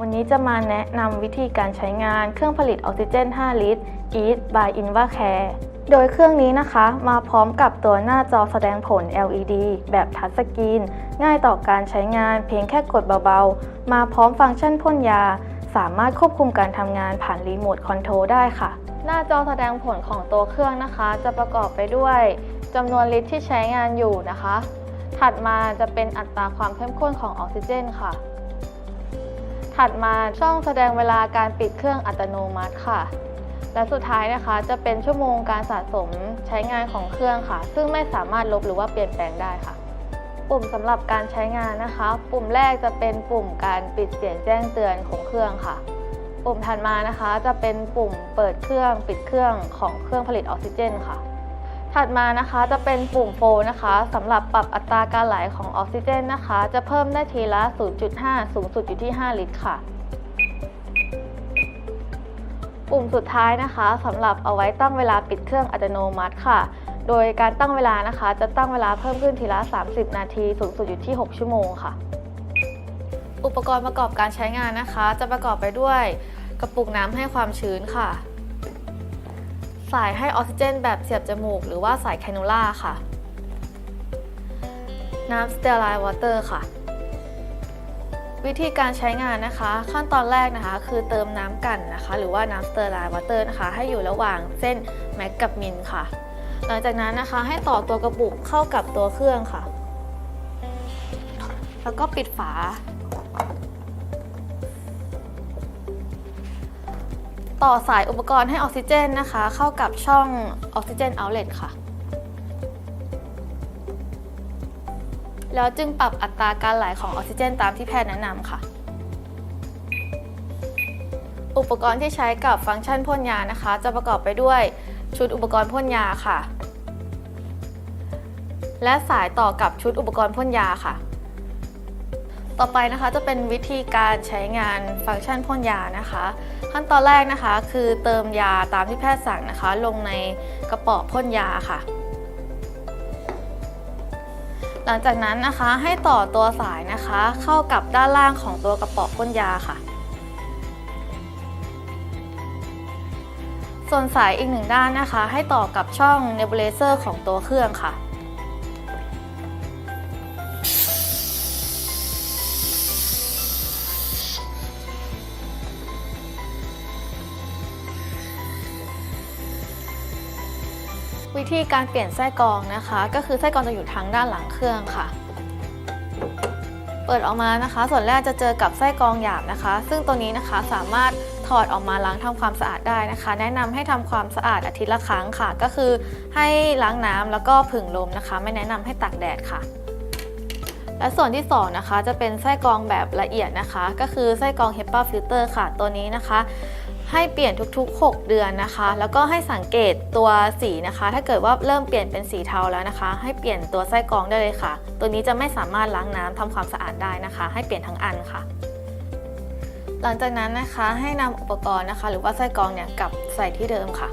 วันนี้จะมาแนะนำวิธีการใช้งานเครื่องผลิตออกซิเจน 5 ลิตร EAT by InvaCare โดยเครื่องนี้นะคะมาพร้อมกับตัวหน้าจอแสดงผล LED แบบทัชสกรีน ง่ายต่อการใช้งานเพียงแค่กดเบาๆ มาพร้อมฟังก์ชันพ่นยา สามารถควบคุมการทำงานผ่านรีโมทคอนโทรลได้ค่ะ หน้าจอแสดงผลของตัวเครื่องนะคะ จะประกอบไปด้วยจำนวนลิตรที่ใช้งานอยู่นะคะ ถัดมาจะเป็นอัตราความเข้มข้นของออกซิเจนค่ะ ถัดมาช่องแสดงเวลาการปิดเครื่องอัตโนมัติค่ะ และสุดท้ายนะคะจะเป็นชั่วโมงการสะสมใช้งานของเครื่องค่ะ ซึ่งไม่สามารถลบหรือว่าเปลี่ยนแปลงได้ค่ะ ปุ่มสำหรับการใช้งานนะคะ ปุ่มแรกจะเป็นปุ่มการปิดเสียงแจ้งเตือนของเครื่องค่ะ ปุ่มถัดมานะคะ จะเป็นปุ่มเปิดเครื่องปิดเครื่องของเครื่องผลิตออกซิเจน ค่ะ ถัดมานะคะจะเป็นปุ่มโฟลนะคะสำหรับปรับอัตราการไหลของออกซิเจนนะคะ จะเพิ่มได้ทีละ 0.5 สูงสุดอยู่ที่ 5 ลิตรค่ะ ปุ่มสุดท้ายนะคะสำหรับเอาไว้ตั้งเวลาปิดเครื่องอัตโนมัติค่ะ โดยการตั้งเวลานะคะจะตั้งเวลาเพิ่มขึ้นทีละ 30 นาที สูงสุดอยู่ที่ 6 ชั่วโมงค่ะ อุปกรณ์ประกอบการใช้งานนะคะ จะประกอบไปด้วยกระปุกน้ำให้ความชื้นค่ะ สายให้ออกซิเจนแบบเสียบจมูก หรือว่าสายแคนูล่าค่ะ น้ำสเตอร์ไลน์วอเตอร์ค่ะ วิธีการใช้งานนะคะ ขั้นตอนแรกนะคะ คือเติมน้ำกันนะคะ หรือว่าน้ำสเตอร์ไลน์วอเตอร์นะคะ ให้อยู่ระหว่างเส้นแม็กกับมินค่ะ หลังจากนั้นนะคะให้ต่อตัวกระปุกเข้ากับตัวเครื่องค่ะ แล้วก็ปิดฝา ต่อสายอุปกรณ์ให้ออกซิเจนนะคะ เข้ากับช่องออกซิเจนเอาเล t ค่ะ แล้วจึงปรับอัตราการไหลของออกซิเจนตามที่แพทย์แนะนำค่ะ อุปกรณ์ที่ใช้กับฟังก์ชันพ่นยานะคะ จะประกอบไปด้วยชุดอุปกรณ์พ่นยาค่ะ และสายต่อกับชุดอุปกรณ์พ่นยาค่ะ ต่อไปนะคะจะเป็นวิธีการใช้งานฟังก์ชันพ่นยานะคะ ขั้นตอนแรกนะคะคือเติมยาตามที่แพทย์สั่งนะคะ ลงในกระป๋อพ่นยาค่ะ หลังจากนั้นนะคะให้ต่อตัวสายนะคะ เข้ากับด้านล่างของตัวกระป๋อพ่นยาค่ะส่วนสายอีกหนึ่งด้านนะคะ ให้ต่อกับช่องเนบูเลเซอร์ของตัวเครื่องค่ะ วิธีการเปลี่ยนไส้กรองนะคะ ก็คือไส้กรองจะอยู่ทางด้านหลังเครื่องค่ะ เปิดออกมานะคะ ส่วนแรกจะเจอกับไส้กรองหยาบนะคะ ซึ่งตัวนี้นะคะสามารถถอดออกมาล้างทำความสะอาดได้นะคะ แนะนำให้ทำความสะอาดอาทิตย์ละครั้งค่ะ ก็คือให้ล้างน้ำแล้วก็ผึ่งลมนะคะ ไม่แนะนำให้ตากแดดค่ะ และส่วนที่2นะคะจะเป็นไส้กรองแบบละเอียดนะคะ ก็คือไส้กรอง HEPA filter ค่ะตัวนี้นะคะ ให้เปลี่ยนทุกๆ 6 เดือนนะคะ แล้วก็ให้สังเกตตัวสีนะคะ ถ้าเกิดว่าเริ่มเปลี่ยนเป็นสีเทาแล้วนะคะ ให้เปลี่ยนตัวไส้กรองได้เลยค่ะ ตัวนี้จะไม่สามารถล้างน้ำทำความสะอาดได้นะคะ ให้เปลี่ยนทั้งอันค่ะ หลังจากนั้นนะคะให้นำอุปกรณ์นะคะ หรือว่าไส้กรองเนี่ยกลับใส่ที่เดิมค่ะ